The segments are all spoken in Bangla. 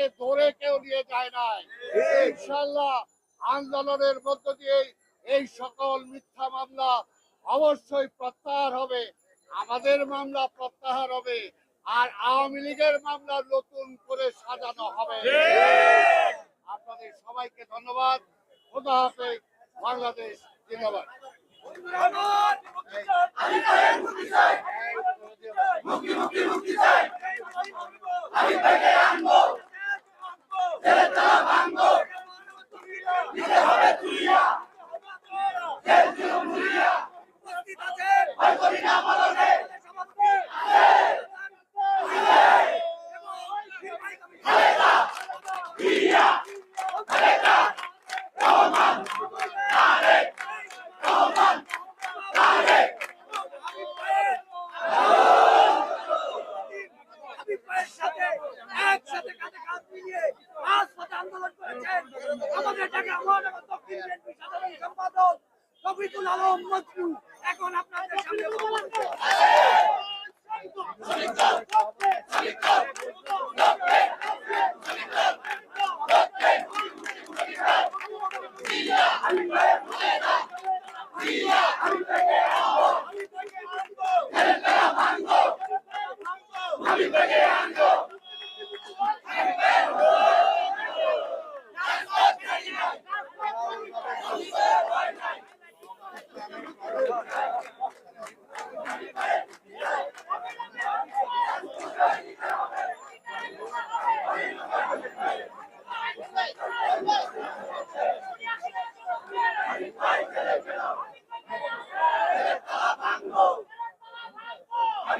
তাকে ধরে কেউ নিয়ে যায় নাই। ইনশাল্লাহ আন্দোলনের মধ্য দিয়ে এই সকল মিথ্যা মামলা অবশ্যই প্রত্যাহার হবে। আমাদের মামলা প্রত্যাহার হবে আর আওয়ামী লীগের মামলা নতুন করে সাজানো হবে। আপনাদের সবাইকে ধন্যবাদ। খোদা হাফেজ। বাংলাদেশ জিন্দাবাদ। একসাথে প্রিয়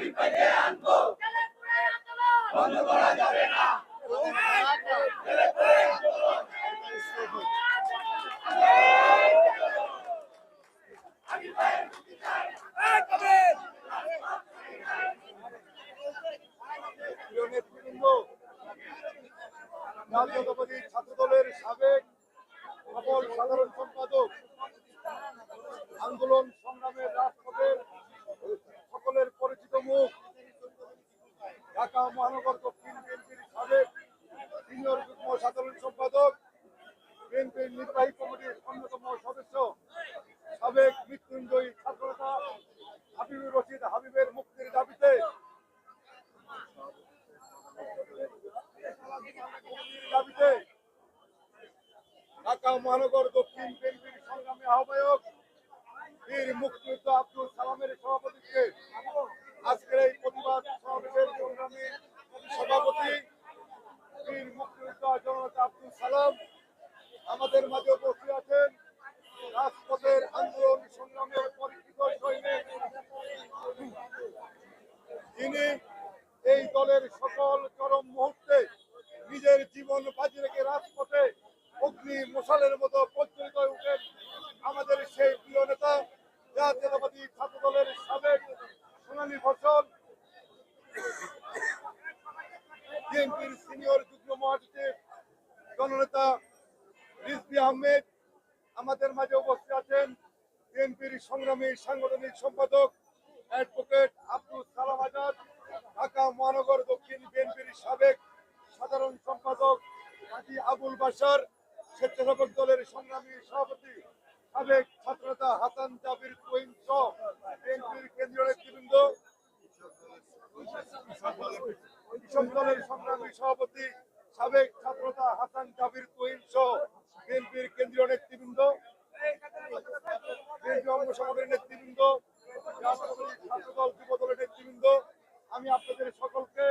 সাধারণ সম্পাদক বিএনপির নির্বাহী কমিটির অন্যতম সদস্য সাবেক মৃত্যুঞ্জয়ী ছাত্রনেতা হাবিবুর রশিদ হাবিবের মুক্তির দাবিতে দাবিতে ঢাকা মহানগর দক্ষিণ বিএনপির সংগ্রামী আহ্বায়ক বীর মুক্তিযোদ্ধা আব্দুল সালামের সভাপতিত্বে আজকের এই প্রতিবাদ সমাবেশের সংগ্রামী সভাপতি বীর মুক্তিযোদ্ধা জনতা আব্দুল সালাম আমাদের মাঝে উপস্থিত আছেন রাজপথের আন্দোলন সংগ্রামের পরিচিত সৈনিক যিনি এই দলের সকল চরম মুহূর্তে নিজের জীবন বাজি রেখে রাজপথে অগ্নি মশালের মতো প্রজ্বলিত হয়ে উঠেন আমাদের সেই প্রিয় নেতা জাতীয়তাবাদী ছাত্র দলের সাবেক সোনালী ফসল বিএনপির সিনিয়র যুগ্ম মহাসচিব জননেতা রিজভি আহমেদ আমাদের মাঝে উপস্থিত আছেন বিএনপির সাংগঠনিক সম্পাদক অ্যাডভোকেট আব্দুল সালাম আজাদ, ঢাকা মহানগর দক্ষিণ বিএনপির সাবেক সাধারণ সম্পাদক কাজী আবুল বাসার স্বেচ্ছাসেবক দলের সংগ্রামী সভাপতি, সাবেক ছাত্রনেতা হাসান জাবির তুইন সহ বিএনপির কেন্দ্রীয় নেতৃবৃন্দ দলের সংগ্রামী সভাপতি, সাবেক ছাত্রতা হাসান জাবির তুইন সহ বিএনপির কেন্দ্রীয় নেতৃবৃন্দ নেতৃবৃন্দ আমি আপনাদের সকলকে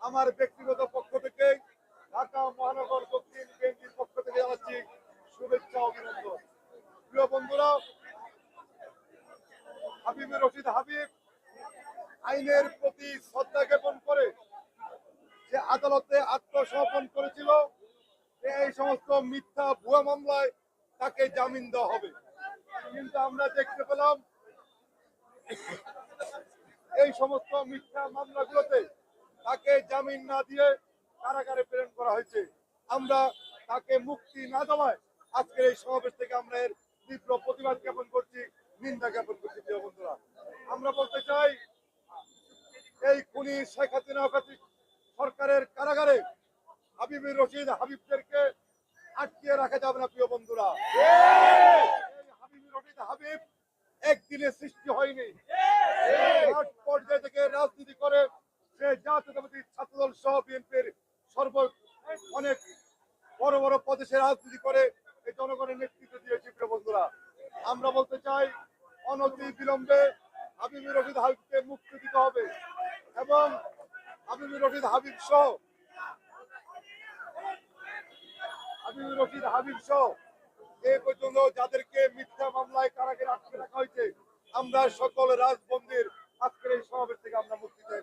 আমার ব্যক্তিগত পক্ষ থেকে ঢাকা মহানগর দক্ষিণ বিএনপির পক্ষ থেকে জানাচ্ছি শুভেচ্ছা, অভিনন্দন। প্রিয় বন্ধুরা, হাবিবুর রশিদ হাবিব আইনের প্রতি শ্রদ্ধা জ্ঞাপন করে যে আদালতে আত্মসমর্পণ করেছিল এই সমস্ত মিথ্যা ভুয়া মামলায় তাকে জামিন দেওয়া হবে। কিন্তু আমরা দেখতে পেলাম, এই সমস্ত মিথ্যা মামলাগুলোতে তাকে জামিন না দিয়ে কারাগারে প্রেরণ করা হয়েছে। আমরা তাকে মুক্তি না দেওয়ায় আজকের এই সমাবেশ থেকে আমরা এর তীব্র প্রতিবাদ জ্ঞাপন করছি, নিন্দা জ্ঞাপন করছি, প্রিয় বন্ধুরা। আমরা বলতে চাই, এই খুনি শেখ হাসিনা সরকারের কারাগারে হাবিবুর রশিদ হাবিবদেরকে রাখা যাবে না, প্রিয় বন্ধুরা। এই হাবিবুর হাবিব একদিনে সৃষ্টি হয়নি। পর্যায় থেকে রাজনীতি করে সে জাতীয়তাবাদী ছাত্রদল সহ বিএনপির সর্ব অনেক বড় বড় পদে সে রাজনীতি করে এই জনগণের নেতৃত্ব দিয়েছে, প্রিয় বন্ধুরা। আমরা বলতে চাই, অনতি বিলম্বে হাবিবুর রশিদ হাবিবকে মুক্তি দিতে হবে এবং হাবিবুর রশিদ হাবিব সহ হাবিবুর রশিদ হাবিব সহ। এ পর্যন্ত যাদেরকে মিথ্যা মামলায় কারাগারে আটকে রাখা হয়েছে, আমরা সকল রাজবন্দির আজকের এই সমাবেশ থেকে আমরা মুক্তি চাই,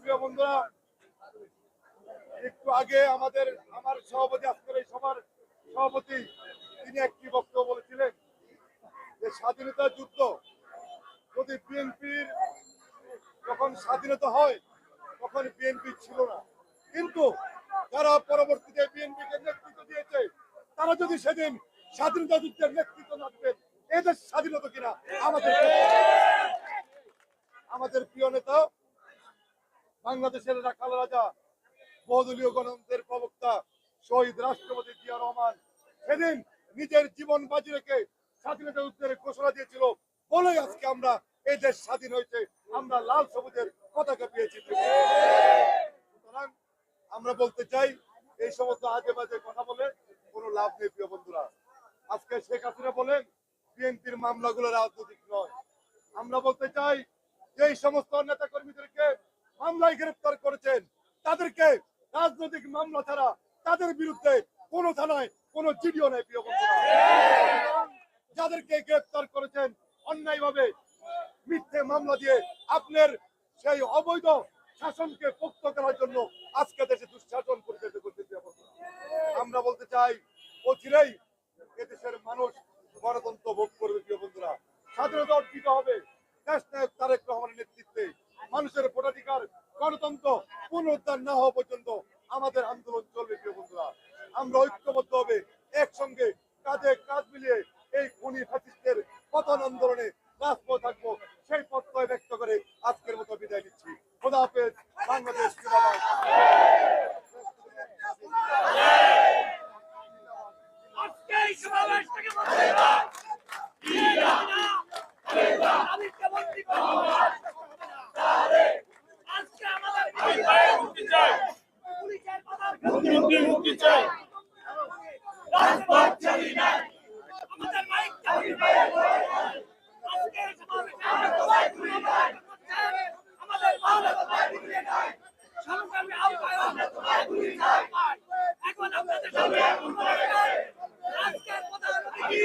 প্রিয় বন্ধুরা। একটু আগে আমাদের, আমার সভাপতি আজকের এই সভার সভাপতি, তিনি একটি বক্তব্য বলেছিলেন? যে স্বাধীনতা যুদ্ধ, যদি বিএনপির যখন স্বাধীনতা হয় তখন বিএনপি ছিল না কিন্তু যারা পরবর্তীতে বিএনপিকে নেতৃত্ব দিয়েছে তারা যদি সেদিন স্বাধীনতা যুদ্ধের নেতৃত্ব না দিতেন এদের স্বাধীনতা কিনা আমাদের আমাদের প্রিয় নেতা বাংলাদেশের রাখাল রাজা, বহুদলীয় গণতন্ত্রের প্রবক্তা শহীদ রাষ্ট্রপতি জিয়া রহমান সেদিন নিজের জীবন বাজি রেখে স্বাধীনতা যুদ্ধের ঘোষণা দিয়েছিল বলেই আজকে আমরা এই দেশ স্বাধীন হয়েছে, আমরা লাল সবুজের পতাকা পেয়েছি। সুতরাং আমরা বলতে চাই, এই সমস্ত আজে বাজে কথা বলে কোনো লাভ নেই, প্রিয় বন্ধুরা। আজকে শেখ হাসিনা বলেন, বিএনপির মামলাগুলো রাজনৈতিক নয়। আমরা বলতে চাই, যে এই সমস্ত নেতা কর্মীদেরকে মামলায় গ্রেফতার করেছেন। তাদেরকে রাজনৈতিক মামলা ছাড়া তাদের বিরুদ্ধে কোন থানায় কোন জিডিও নেই যাদেরকে গ্রেফতার করেছেন, অন্যায়ভাবে মিথ্যে মামলা দিয়ে আপনার সেই অবৈধ শাসনকে পোক্ত করার জন্য আজকে দেশে দুঃশাসন পরিচালিত করতে আমরা বলতে চাই, অচিরেই এদেশের মানুষ গণতন্ত্র ভোগ করবে, প্রিয় বন্ধুরা। স্বাধীনতা অর্জিত হবে। দেশ নায়ক তারেক রহমানের নেতৃত্বে মানুষের ভোটাধিকার গণতন্ত্র পুনরুদ্ধার না হওয়া পর্যন্ত আমাদের আন্দোলন চলবে, প্রিয় বন্ধুরা। আমরা ঐক্যবদ্ধ হবে একসঙ্গে কাজে কাজ মিলিয়ে এই খুনি ফ্যাসিস্টের পতন আন্দোলনে রাজপথ থাকব, সেই প্রত্যয় ব্যক্ত করে আজকের মতো বিদায় নিচ্ছি। খোদা হাফেজ, বাংলাদেশ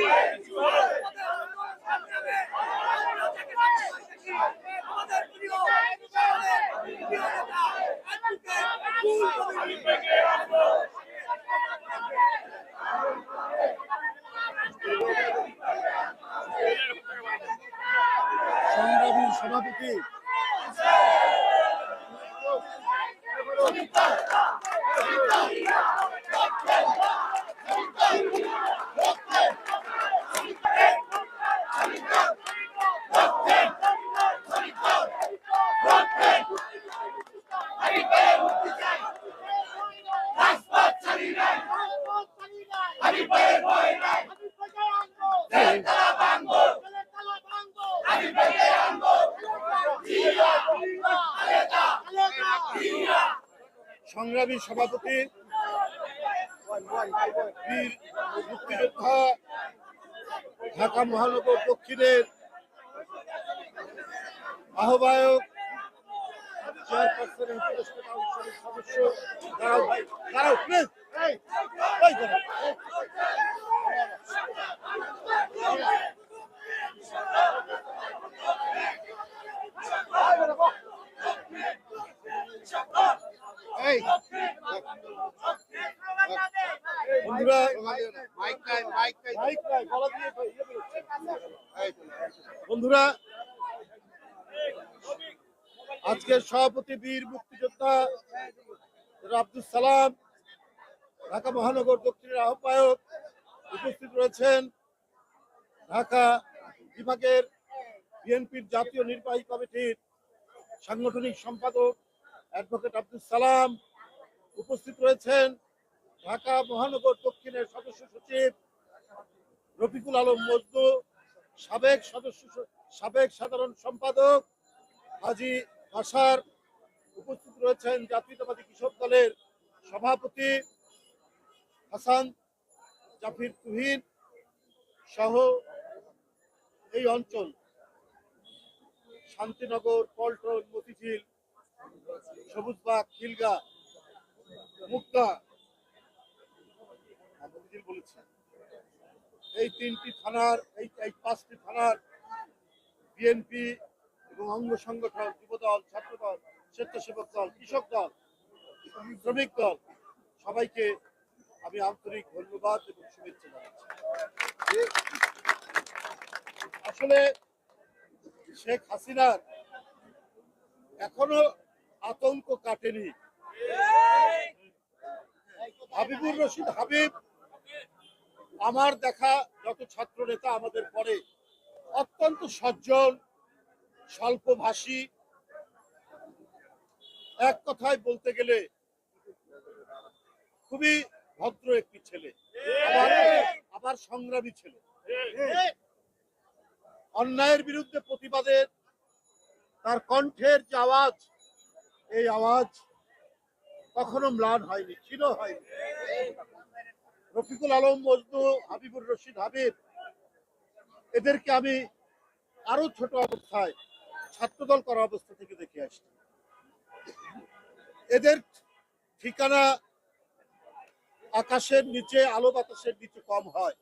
Yes! সংগ্রামী সভাপতি মুক্তিযোদ্ধা ঢাকা মহানগর দক্ষিণের আহ্বায়ক চেয়ারপারসনের উপদেষ্টা কাউন্সিলের সদস্য দাঁড়াও ভাই, দাঁড়াও প্লিজ এই, এই দাঁড়াও, এই। এই বন্ধুরা মাইক নাই মাইক নাই মাইক নাই গলা দিয়ে ইয়ে বেরোচ্ছে। এই, বন্ধুরা সভাপতি, বীর মুক্তিযোদ্ধা আব্দুল সালাম, ঢাকা মহানগর দক্ষিণের আহ্বায়ক উপস্থিত রয়েছেন। ঢাকা বিভাগের বিএনপির জাতীয় নির্বাহী কমিটির সাংগঠনিক সম্পাদক অ্যাডভোকেট আব্দুল সালাম উপস্থিত রয়েছেন। ঢাকা মহানগর দক্ষিণের সদস্য সচিব রফিকুল আলম মজনু, সাবেক সদস্য সাবেক সাধারণ সম্পাদক হাজি আসার উপস্থিত রয়েছেন জাতীয়তাবাদী কৃষক দলের সভাপতি হাসান জাফির তুহিন সহ এই অঞ্চল শান্তিনগর পল্টন মতিঝিল সবুজবাগ খিলগা মুক্তা হ্যাঁ, বলেছি। এই তিনটি থানার এই এই পাঁচটি থানার বিএনপি এবং অঙ্গ সংগঠন যুবদল ছাত্রদল স্বেচ্ছাসেবক দল, কৃষক দল, শ্রমিক দল, সবাইকে আমি আন্তরিক ধন্যবাদ এবং শুভেচ্ছা জানাচ্ছি। আসলে শেখ হাসিনার এখনও আতঙ্ক কাটেনি। হাবিবুর রশিদ হাবিব, আমার দেখা যত ছাত্র নেতা আমাদের পরে অত্যন্ত সজ্জন, স্বল্পভাষী এক কথায় বলতে গেলে খুবই ভদ্র একটি ছেলে, আবার সংগ্রামী ছেলে। অন্যায়ের বিরুদ্ধে প্রতিবাদের তার কণ্ঠের যে আওয়াজ, এই আওয়াজ কখনো ম্লান হয়নি, ক্ষীণ হয়নি। রফিকুল আলম, মজনু, হাবিবুর রশিদ, হাবিব, এদেরকে আমি আরও ছোট অবস্থায় ছাত্রদল করা অবস্থা থেকে দেখে আসছি। এদের ঠিকানা আকাশের নিচে, আলো বাতাসের নিচে কম হয়।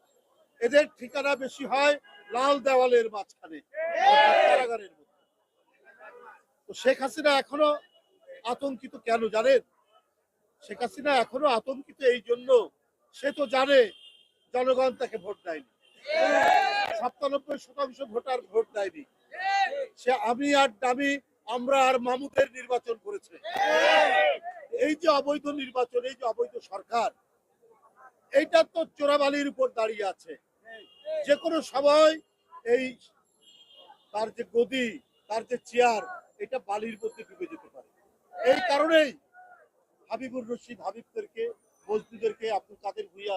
এদের ঠিকানা বেশি হয় লাল দেওয়ালের মাঝখানে তো শেখ হাসিনা এখনও আতঙ্কিত কেন জানেন? শেখ হাসিনা এখনও আতঙ্কিত এই জন্য সে তো জানে জনগণ তাকে ভোট দেয়নি। সাতানব্বই শতাংশ ভোটার ভোট দেয়নি। সে আমি আর দামি আমরা আর মামুদের নির্বাচন করেছে। এই যে অবৈধ নির্বাচন, এই যে অবৈধ সরকার, এইটা তো চোরাবালির উপর দাঁড়িয়ে আছে। যে কোনো সময় এই তার যে গদি, তার যে চেয়ার, এটা বালির মধ্যে ডুবে যেতে পারে। এই কারণেই হাবিবুর রশিদ হাবিবদেরকে মজদুদেরকে আব্দুল কাদের ভুইয়া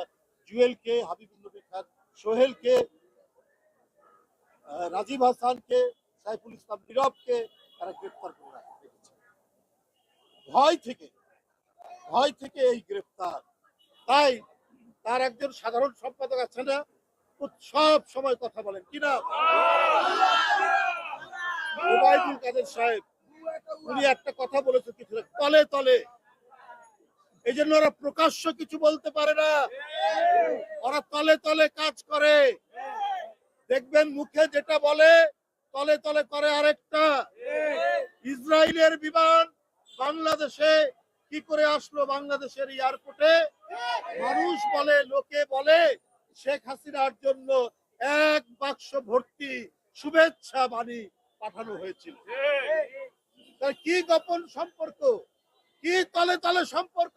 জুয়েলকে হাবিবুল নবী খান সোহেলকে রাজীব হাসানকে, সাইফুল ইসলাম নীরবকে তারা গ্রেপ্তার করে রাখা রেখেছে। ভয় থেকে ভয় থেকে এই গ্রেপ্তার। তাই তার একজন সাধারণ সম্পাদক আছে না সব সময় কথা বলেন। উনি একটা কথা কিছু তলে তলে। এই জন্য ওরা প্রকাশ্য কিছু বলতে পারে না। ওরা তলে তলে কাজ করে। দেখবেন মুখে যেটা বলে তলে তলে করে আরেকটা। ইসরায়েলের বিমান বাংলাদেশে কি করে আসলো বাংলাদেশের এয়ারপোর্টে? মানুষ বলে, লোকে বলে, শেখ হাসিনার জন্য এক বাক্স ভর্তি শুভেচ্ছা বাণী পাঠানো হয়েছিল। কি গোপন সম্পর্ক? কি তলে তলে সম্পর্ক?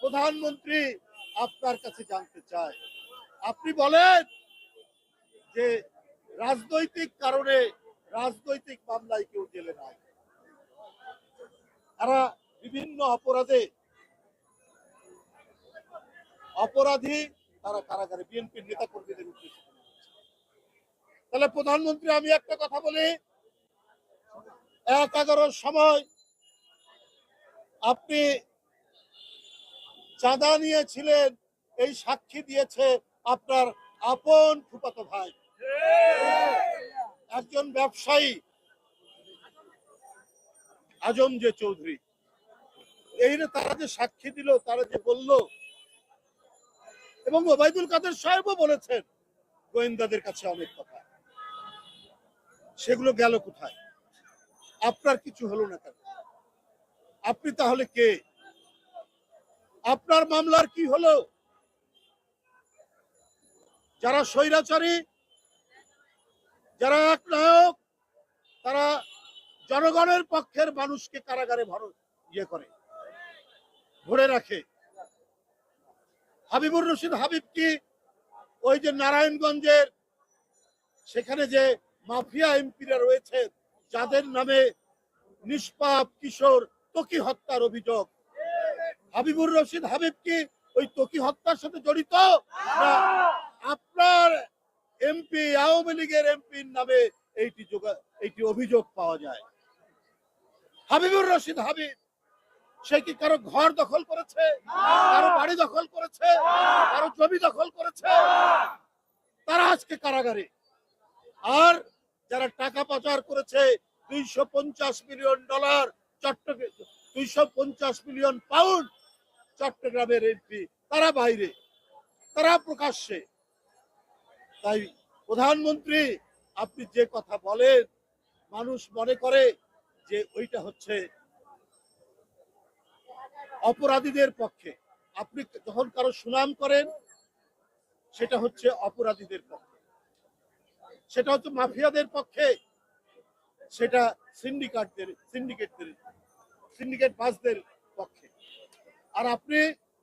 প্রধানমন্ত্রী আপনার কাছে জানতে চায়। আপনি বলেন যে রাজনৈতিক কারণে রাজনৈতিক মামলায় কেউ জেলে নাই। তারা বিভিন্ন অপরাধে অপরাধী তারা কারাগারে বিএনপির নেতা কর্মীদের উদ্দেশ্যে তাহলে প্রধানমন্ত্রী, আমি একটা কথা বলি, এক এগারোর সময় আপনি চাঁদা নিয়েছিলেন, এই সাক্ষী দিয়েছে আপনার আপন ফুপাতো ভাই। একজন ব্যবসায়ী, আজম যে চৌধুরী। এই তারা যে সাক্ষী দিল, তারা যে বলল, এবং ওবায়দুল কাদের সাহেবও বলেছেন, গোয়েন্দাদের কাছে অনেক কথা। সেগুলো গেল কোথায়? আপনার কিছু হলো না কেন? আপনি তাহলে কে? আপনার মামলার কি হলো? যারা স্বৈরাচারী যারা এক নায়ক, তারা জনগণের পক্ষের মানুষকে কারাগারে ভর ইয়ে করে, ধরে রাখে। হাবিবুর রশিদ হাবিব কি ওই যে নারায়ণগঞ্জের, সেখানে যে মাফিয়া এমপিরা রয়েছে, যাদের নামে নিষ্পাপ কিশোর তকি হত্যার অভিযোগ? হাবিবুর রশিদ হাবিব কি ওই তকি হত্যার সাথে জড়িত? আপনার এমপি আওয়ামী লীগের এমপির নামে এইটি এইটি অভিযোগ পাওয়া যায়। হাবিবুর রশিদ হাবিব, সে কি কারও ঘর দখল করেছে? কারও বাড়ি দখল করেছে? কারও জমি দখল করেছে? তারা আজকে কারাগারে। আর যারা টাকা পাচার করেছে, দুইশো পঞ্চাশ মিলিয়ন ডলার চট্টগ্রাম দুইশো পঞ্চাশ মিলিয়ন পাউন্ড চট্টগ্রামের এমপি তারা বাইরে, তারা প্রকাশ্যে। তাই প্রধানমন্ত্রী, আপনি যে কথা বলেন, মানুষ মনে করে যে ওইটা হচ্ছে অপরাধীদের পক্ষে। আপনি যখন কারও সুনাম করেন, সেটা হচ্ছে অপরাধীদের পক্ষে। সেটা হচ্ছে মাফিয়াদের পক্ষে, সেটা সিন্ডিকেটদের সিন্ডিকেটদের সিন্ডিকেট বাসদের পক্ষে। আর আপনি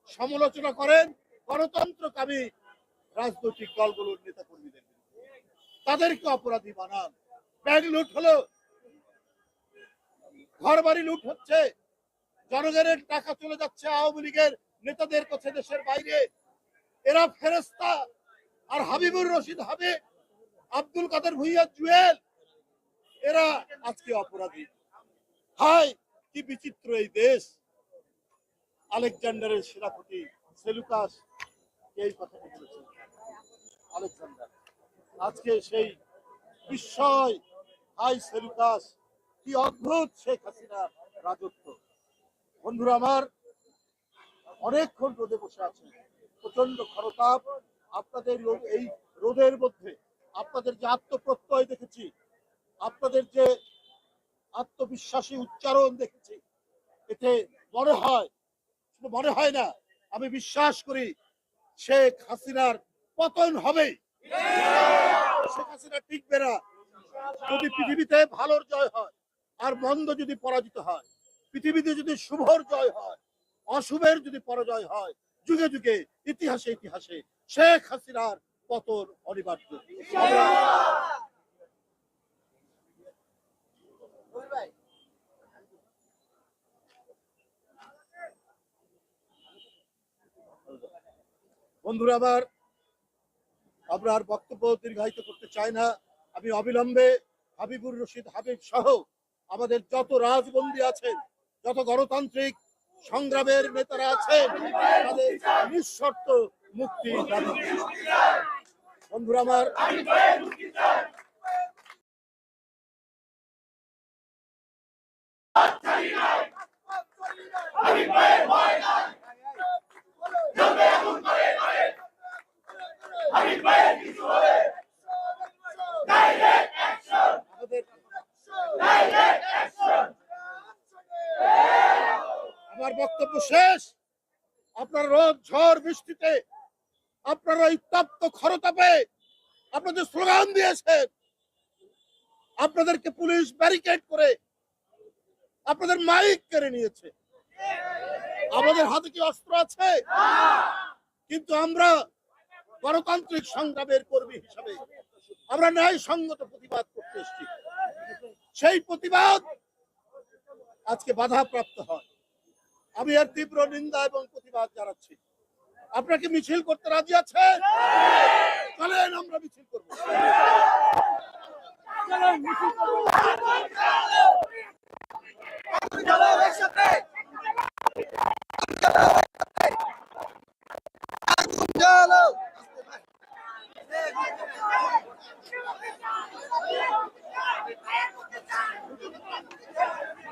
সমালোচনা করেন, গণতন্ত্রকামী রাজনৈতিক দলগুলোর নেতা কর্মীদের তাদেরকে অপরাধী বানান। ব্যাংক লুট হলো। ঘর বাড়ি লুট হচ্ছে। জনগণের টাকা চলে যাচ্ছে আওয়ামী লীগের নেতাদের কাছে দেশের বাইরে। এরা ফেরেস্তা আর হাবিবুর রশিদ হাবিব আব্দুল কাদের ভুইয়া জুয়েল। এরা আজকে অপরাধী। হাই কি বিচিত্র এই দেশ। আলেকজান্ডারের সেনাপতি সেলুকাস এই কথাটা বলেছেন? আলেকজান্ডার। আজকে সেই বিস্ময়, হাই কি অদ্ভুত শেখ হাসিনার রাজত্ব। বন্ধুরা আমার, অনেকক্ষণ রোদে বসে প্রচণ্ড খরতাপ আপনাদের এই রোদের মধ্যে আপনাদের যে আত্মপ্রত্যয় দেখেছি, আপনাদের যে আত্মবিশ্বাসী উচ্চারণ দেখেছি, এতে মনে হয়, শুধু মনে হয় না, আমি বিশ্বাস করি শেখ হাসিনার পতন হবে শেখ হাসিনা টিকবে না। যদি পৃথিবীতে ভালোর জয় হয়, আর মন্দ যদি পরাজিত হয়, পৃথিবীতে যদি শুভর জয় হয়, অশুভের যদি পরাজয় হয়, যুগে যুগে, ইতিহাসে ইতিহাসে শেখ হাসিনার পতন অনিবার্য। বন্ধুরা, আমার আমরা আর বক্তব্য দীর্ঘায়িত করতে চাই না আমি অবিলম্বে হাবিবুর রশিদ হাবিব সহ আমাদের যত রাজবন্দী আছেন, যত গণতান্ত্রিক সংগ্রামের নেতারা আছেন, তাদের নিঃশর্ত মুক্তি। বন্ধুরা আমার আমাদের আমার বক্তব্য শেষ আপনার রোদ ঝড় বৃষ্টিতে আপনারা এই তপ্ত আপনাদের স্লোগান দিয়েছেন, আপনাদেরকে পুলিশ ব্যারিকেড করে আপনাদের মাইক কেড়ে নিয়েছে। আমাদের হাতে কি অস্ত্র আছে? কিন্তু আমরা গণতান্ত্রিক সংগ্রামের কর্মী হিসাবে আমরা ন্যায় সঙ্গত প্রতিবাদ করতে এসেছি। সেই প্রতিবাদ আজকে বাধাপ্রাপ্ত হয়। আমি এর তীব্র নিন্দা এবং প্রতিবাদ জানাচ্ছি। আপনাকে মিছিল করতে রাজি আছে চলেন আমরা মিছিল করব Yeah.